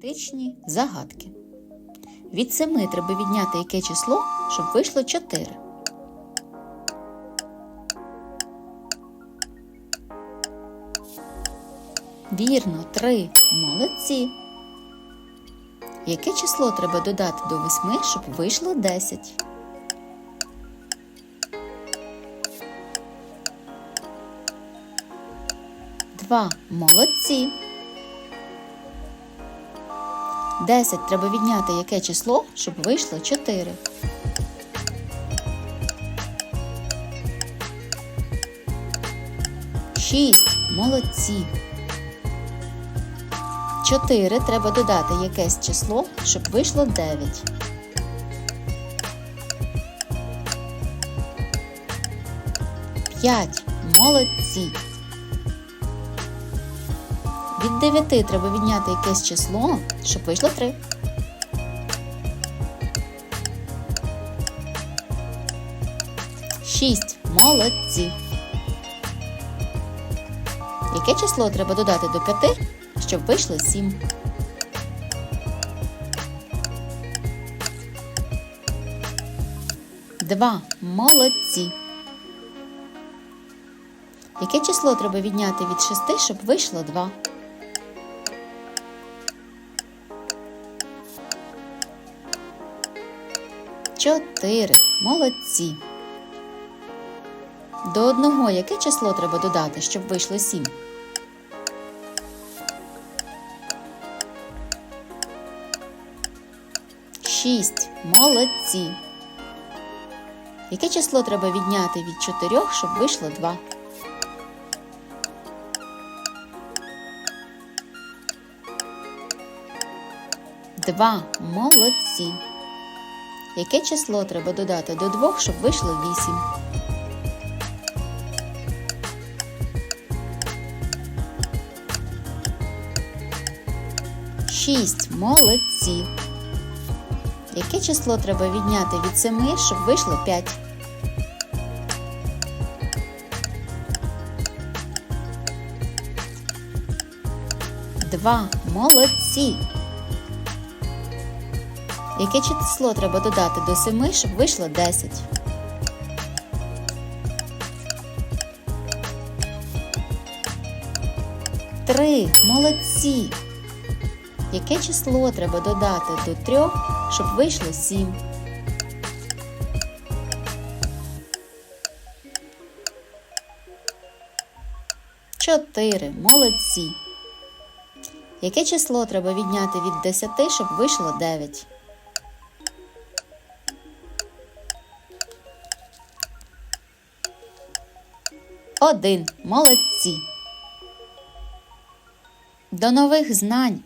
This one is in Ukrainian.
Математичні загадки. Від 7 треба відняти яке число, щоб вийшло 4. Вірно, 3. Молодці. Яке число треба додати до 8, щоб вийшло 10? Два. Молодці. 10 треба відняти яке число, щоб вийшло 4. Шість. Молодці. 4 треба додати якесь число, щоб вийшло 9. П'ять. Молодці. Від 9 треба відняти якесь число, щоб вийшло 3. Шість. Молодці. Яке число треба додати до 5, щоб вийшло 7? Два. Молодці. Яке число треба відняти від 6, щоб вийшло 2? Чотири. Молодці. До одного яке число треба додати, щоб вийшло сім? Шість. Молодці. Яке число треба відняти від чотирьох, щоб вийшло два? Два. Молодці. Яке число треба додати до двох, щоб вийшло вісім? Шість. Молодці. Яке число треба відняти від семи, щоб вийшло п'ять? Два. Молодці. Яке число треба додати до 7, щоб вийшло 10? Три. Молодці. Яке число треба додати до 3, щоб вийшло 7? Чотири. Молодці. Яке число треба відняти від 10, щоб вийшло 9? Один. Молодці. До нових знань!